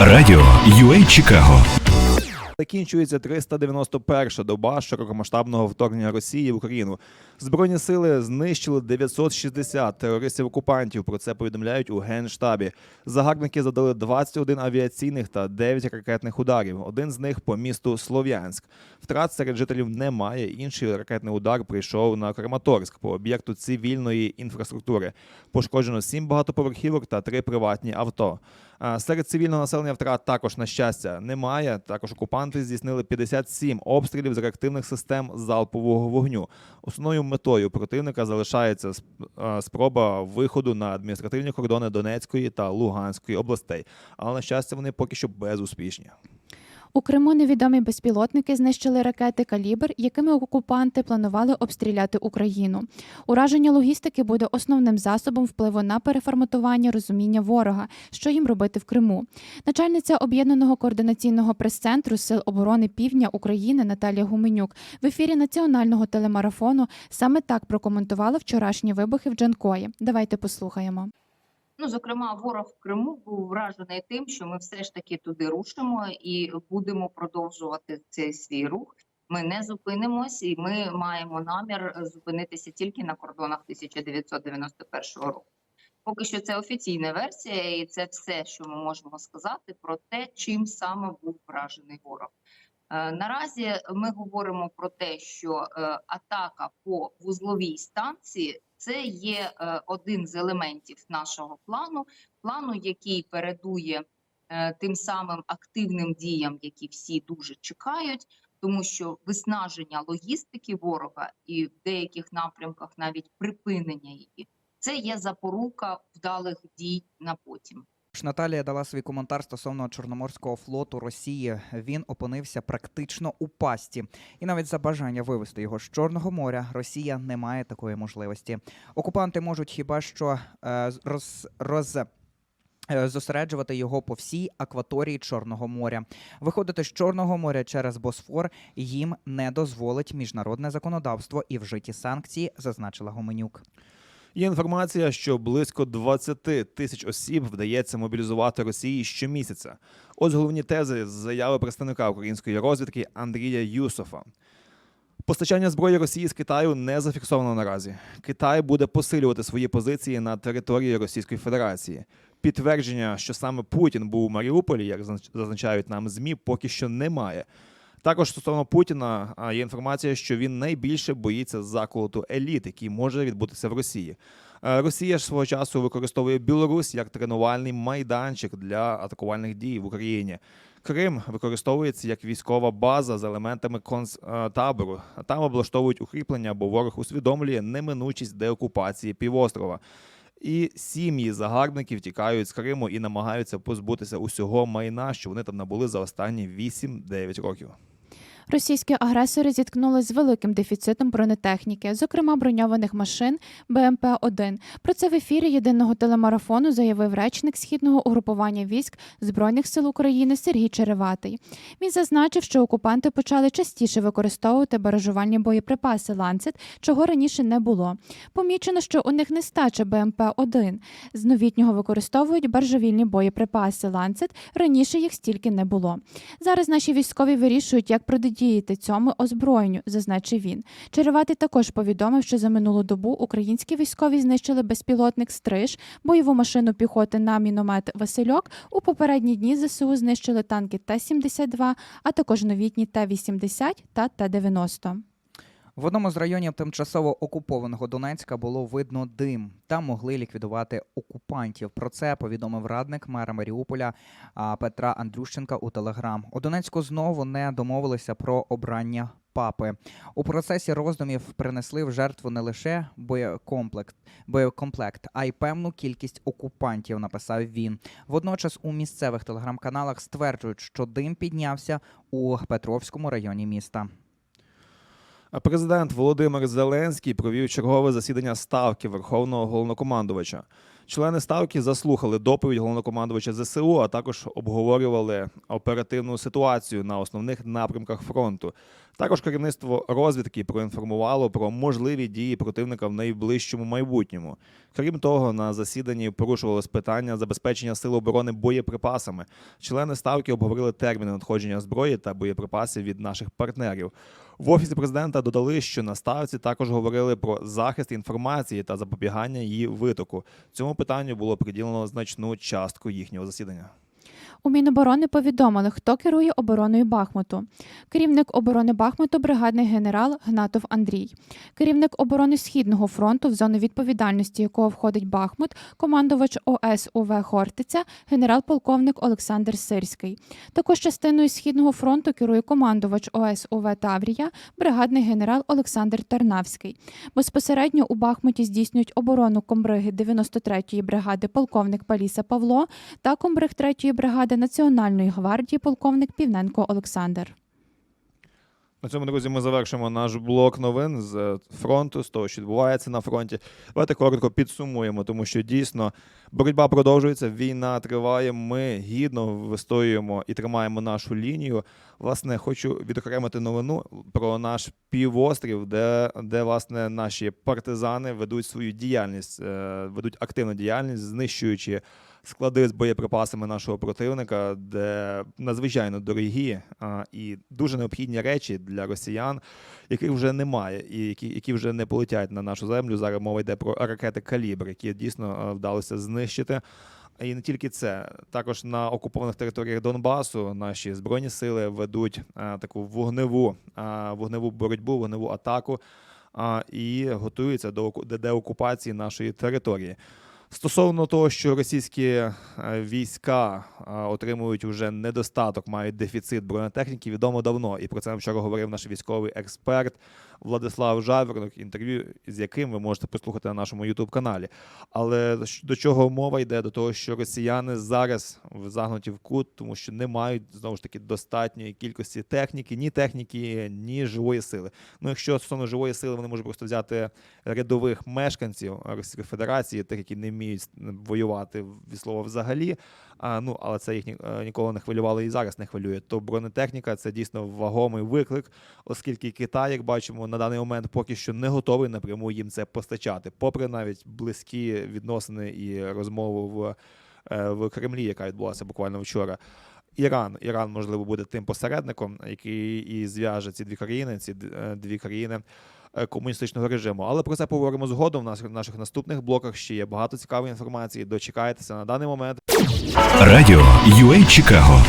Радіо UA Чикаго. Закінчується 391-ша доба широкомасштабного вторгнення Росії в Україну. Збройні сили знищили 960 терористів-окупантів. Про це повідомляють у генштабі. Загарбники задали 21 авіаційних та 9 ракетних ударів. Один з них по місту Слов'янськ. Втрат серед жителів немає. Інший ракетний удар прийшов на Краматорськ по об'єкту цивільної інфраструктури. Пошкоджено 7 багатоповерхівок та 3 приватні авто. Серед цивільного населення втрат також, на щастя, немає. Також окупанти здійснили 57 обстрілів з реактивних систем залпового вогню. Основною метою противника залишається спроба виходу на адміністративні кордони Донецької та Луганської областей. Але на щастя, вони поки що безуспішні. У Криму невідомі безпілотники знищили ракети Калібр, якими окупанти планували обстріляти Україну. Ураження логістики буде основним засобом впливу на переформатування розуміння ворога, що їм робити в Криму. Начальниця об'єднаного координаційного прес-центру Сил оборони Півдня України Наталія Гуменюк в ефірі національного телемарафону саме так прокоментувала вчорашні вибухи в Джанкої. Давайте послухаємо. Ну, зокрема, ворог в Криму був вражений тим, що ми все ж таки туди рушимо і будемо продовжувати цей свій рух. Ми не зупинимось, і ми маємо намір зупинитися тільки на кордонах 1991 року. Поки що це офіційна версія, і це все, що ми можемо сказати про те, чим саме був вражений ворог. Е, Наразі ми говоримо про те, що е, атака по вузловій станції це є е, один з елементів нашого плану, плану, який передує тим самим активним діям, які всі дуже чекають, тому що виснаження логістики ворога і в деяких напрямках навіть припинення її це є запорука вдалих дій на потім. Ж Наталія дала свій коментар стосовно Чорноморського флоту Росії. Він опинився практично у пасті, і навіть за бажання вивести його з Чорного моря Росія не має такої можливості. Окупанти можуть хіба що е, роз, роз е, Зосереджувати його по всій акваторії Чорного моря. Виходити з Чорного моря через Босфор їм не дозволить міжнародне законодавство і вжиті санкції, зазначила Гоменюк. Є інформація, що близько 20 тисяч осіб вдається мобілізувати Росії щомісяця. Ось головні тези з заяви представника української розвідки Андрія Юсофа. Постачання зброї Росії з Китаю не зафіксовано наразі. Китай буде посилювати свої позиції на території Російської Федерації. Підтвердження, що саме Путін був у Маріуполі, як зазначають нам ЗМІ, поки що немає. Також стосовно Путіна є інформація, що він найбільше боїться заколоту еліт, який може відбутися в Росії. Е, Росія ж свого часу використовує Білорусь як тренувальний майданчик для атакувальних дій в Україні. Крим використовується як військова база з елементами концтабору. Там облаштовують укріплення, бо ворог усвідомлює неминучість деокупації півострова. І сім'ї загарбників тікають з Криму і намагаються позбутися усього майна, що вони там набули за останні 8-9 років. Російські агресори зіткнулись з великим дефіцитом бронетехніки, зокрема броньованих машин БМП-1. Про це в ефірі єдиного телемарафону заявив речник східного угрупування військ Збройних сил України Сергій Череватий. Він зазначив, що окупанти почали частіше використовувати баражувальні боєприпаси ланцет, чого раніше не було. Помічено, що у них нестача БМП-1. З новітнього використовують баржавільні боєприпаси ланцет. Раніше їх стільки не було. Зараз наші військові вирішують, як протидіяти цьому озброєнню, зазначив він. Череватий також повідомив, що за минулу добу українські військові знищили безпілотник Стриж, бойову машину піхоти на міномет Васильок. У попередні дні ЗСУ знищили танки Т-72, а також новітні Т-80 та Т-90. В одному з районів тимчасово окупованого Донецька було видно дим. Там могли ліквідувати окупантів. Про це повідомив радник мера Маріуполя Петра Андрющенка у Телеграм. У Донецьку знову не домовилися про обрання папи. У процесі роздумів принесли в жертву не лише боєкомплект, боєкомплект, а й певну кількість окупантів. Написав він. Водночас у місцевих телеграм-каналах стверджують, що дим піднявся у Петровському районі міста. Президент Володимир Зеленський провів чергове засідання ставки Верховного головнокомандувача. Члени ставки заслухали доповідь головнокомандувача ЗСУ, а також обговорювали оперативну ситуацію на основних напрямках фронту. Також керівництво розвідки проінформувало про можливі дії противника в найближчому майбутньому. Крім того, на засіданні порушувалось питання забезпечення сил оборони боєприпасами. Члени ставки обговорили терміни надходження зброї та боєприпасів від наших партнерів. В офісі президента додали, що на ставці також говорили про захист інформації та запобігання її витоку. Цьому питанню було приділено значну частку їхнього засідання. У Міноборони повідомили, хто керує обороною Бахмуту. Керівник оборони Бахмуту бригадний генерал Гнатов Андрій. Керівник оборони Східного фронту, в зону відповідальності якого входить Бахмут, командувач ОСУВ Хортиця, генерал-полковник Олександр Сирський. Також частиною Східного фронту керує командувач ОСУВ Таврія, бригадний генерал Олександр Тарнавський. Безпосередньо у Бахмуті здійснюють оборону комбриги 93-ї бригади полковник Паліса Павло та комбриг 3-ї бригади Національної гвардії полковник Півненко Олександр. На цьому, друзі, ми завершимо наш блок новин з фронту, з того, що відбувається на фронті. Давайте коротко підсумуємо, тому що дійсно боротьба продовжується, війна триває. Ми гідно вистоюємо і тримаємо нашу лінію. Власне, хочу відокремити новину про наш півострів, де, де власне наші партизани ведуть свою діяльність, е, ведуть активну діяльність, знищуючи склади з боєприпасами нашого противника, де надзвичайно дорогі а, і дуже необхідні речі для росіян, яких вже немає, і які, які вже не полетять на нашу землю. Зараз мова йде про ракети калібр, які дійсно вдалося знищити. І не тільки це, також на окупованих територіях Донбасу наші збройні сили ведуть а, таку вогневу, а, вогневу боротьбу, вогневу атаку а, і готуються до деокупації нашої території. Стосовно того, що російські е, війська е, отримують вже недостаток, мають дефіцит бронетехніки, відомо давно. І про це вчора говорив наш військовий експерт Владислав Жаверник, інтерв'ю з яким ви можете послухати на нашому youtube каналі. Але до чого мова йде? До того, що росіяни зараз загнуті в кут, тому що не мають знову ж таки достатньої кількості техніки, ні техніки, ні живої сили. Ну, якщо стосовно живої сили, вони можуть просто взяти рядових мешканців Російської Федерації, тих, які не вміють воювати від слова взагалі. А, ну, але це їх ні- е, ніколи не хвилювало і зараз не хвилює. То бронетехніка це дійсно вагомий виклик, оскільки Китай, як бачимо, на даний момент поки що не готовий напряму їм це постачати, попри навіть близькі відносини і розмову в, е, в Кремлі, яка відбулася буквально вчора. Іран, Іран, можливо, буде тим посередником, який і зв'яже ці дві країни, ці е, дві країни е, комуністичного режиму. Але про це поговоримо згодом. В наших, наших наступних блоках ще є багато цікавої інформації. Дочекайтеся на даний момент. Радіо UA Чикаго